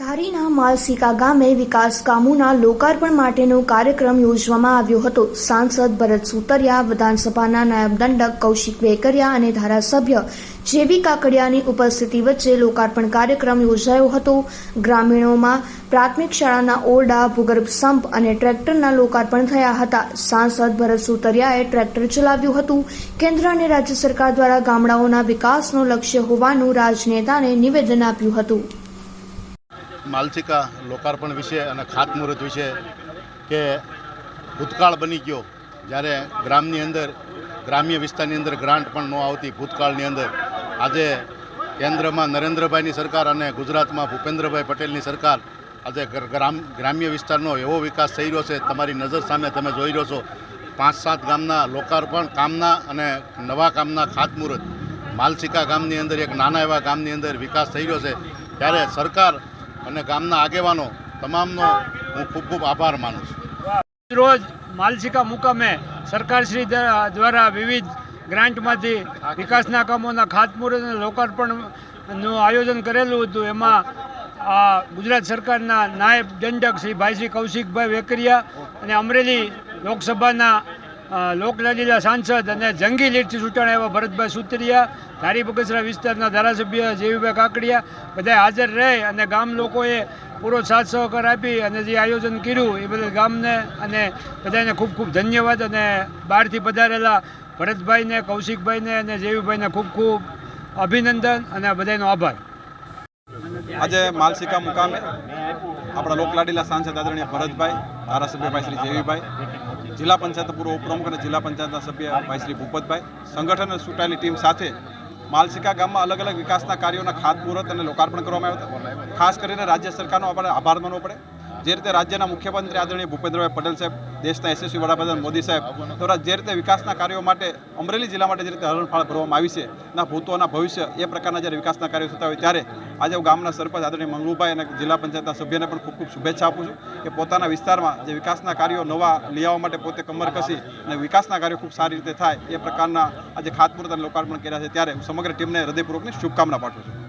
ધારીના માલસીકા ગામે વિકાસ કામોના લોકાર્પણ માટેનો કાર્યક્રમ યોજવામાં આવ્યો હતો. સાંસદ ભરત સુતરિયા, વિધાનસભાના નાયબ દંડક કૌશિક વેકરિયા અને ધારાસભ્ય જેબી કાકડિયાની ઉપસ્થિતિ વચ્ચે લોકાર્પણ કાર્યક્રમ યોજાયો હતો. ગ્રામીણોમાં પ્રાથમિક શાળાના ઓરડા, ભૂગર્ભ સંપ અને ટ્રેક્ટરના લોકાર્પણ થયા હતા. સાંસદ ભરત સુતરિયાએ ટ્રેક્ટર ચલાવ્યું હતું. કેન્દ્ર અને રાજ્ય સરકાર દ્વારા ગામડાઓના વિકાસનો લક્ષ્ય હોવાનું રાજનેતાને નિવેદન આપ્યું હતું. માલસિકા લોકાર્પણ વિશે અને ખાતમુહૂર્ત વિશે કે ભૂતકાળ બની ગયો જ્યારે ગ્રામની અંદર, ગ્રામ્ય વિસ્તારની અંદર ગ્રાન્ટ પણ ન આવતી ભૂતકાળની અંદર. આજે કેન્દ્રમાં નરેન્દ્રભાઈની સરકાર અને ગુજરાતમાં ભૂપેન્દ્રભાઈ પટેલની સરકાર આજે ગ્રામ, ગ્રામ્ય વિસ્તારનો એવો વિકાસ થઈ રહ્યો છે, તમારી નજર સામે તમે જોઈ રહ્યો છો. પાંચ સાત ગામના લોકાર્પણ, કામના અને નવા કામના ખાતમુહૂર્ત. માલસિકા ગામની અંદર, એક નાના એવા ગામની અંદર વિકાસ થઈ રહ્યો છે. ત્યારે સરકાર અને ગામના આગેવાનો તમામનો હું ખૂબ ખૂબ આભાર માનું છું. રોજ માલસિકા મુકામે સરકારશ્રી દ્વા- દ્વારા વિવિધ ગ્રાન્ટમાંથી વિકાસના કામોના ખાતમુહૂર્ત લોકાર્પણનું આયોજન કરેલું હતું. એમાં આ ગુજરાત સરકારના નાયબ દંડક શ્રી ભાઈ શ્રી કૌશિકભાઈ વેકરિયા અને અમરેલી લોકસભાના લોકલાડીલા સાંસદ અને જંગી લીડથી ચૂંટાણા એવા ભરતભાઈ સુતરિયા, ધારી બગસરા વિસ્તારના ધારાસભ્ય જેવીભાઈ કાકડિયા બધા હાજર રહે અને ગામ લોકોએ પૂરો સાથ સહકાર આપી અને જે આયોજન કર્યું એ બદલ ગામને અને બધાને ખૂબ ખૂબ ધન્યવાદ અને બહારથી પધારેલા ભરતભાઈને, કૌશિકભાઈને અને જેવીભાઈને ખૂબ ખૂબ અભિનંદન અને બધાનો આભાર. આજે માલસિકા મુકામે આપણા લોકલાડીલા સાંસદ આદરણીય ભરતભાઈ ધારાસભ્ય ભાઈશ્રી જેવીભાઈ, જિલ્લા પંચાયત પૂર્વ ઉપપ્રમુખ અને જિલ્લા પંચાયતના સભ્ય ભાઈશ્રી ભૂપતભાઈ, સંગઠન અને ચૂંટાયેલી ટીમ સાથે માલસિકા ગામમાં અલગ અલગ વિકાસના કાર્યોના ખાતમુહૂર્ત અને લોકાર્પણ કરવામાં આવ્યા હતા. ખાસ કરીને રાજ્ય સરકારનો આપણે આભાર માનવો પડે. જે રીતે રાજ્યના મુખ્યમંત્રી આદરણીય ભૂપેન્દ્રભાઈ પટેલ સાહેબ, દેશના યશસ્વી વડાપ્રધાન મોદી સાહેબ દ્વારા જે રીતે વિકાસના કાર્યો માટે અમરેલી જિલ્લા માટે જે રીતે હરણફાળ ભરવામાં આવી છે ભૂતોના ભવિષ્ય એ પ્રકારના જ્યારે વિકાસના કાર્યો થતા હોય ત્યારે આજે હું ગામના સરપંચ આદરણીય મંગલુભાઈ અને જિલ્લા પંચાયતના સભ્યને પણ ખૂબ ખૂબ શુભેચ્છા આપું છું કે પોતાના વિસ્તારમાં જે વિકાસના કાર્યો નવા આવવા માટે પોતે કમર કસી અને વિકાસના કાર્યો ખૂબ સારી રીતે થાય એ પ્રકારના આજે ખાતમુહૂર્ત અને લોકાર્પણ કર્યા છે ત્યારે હું સમગ્ર ટીમને હૃદયપૂર્વકની શુભકામના પાઠવું છું.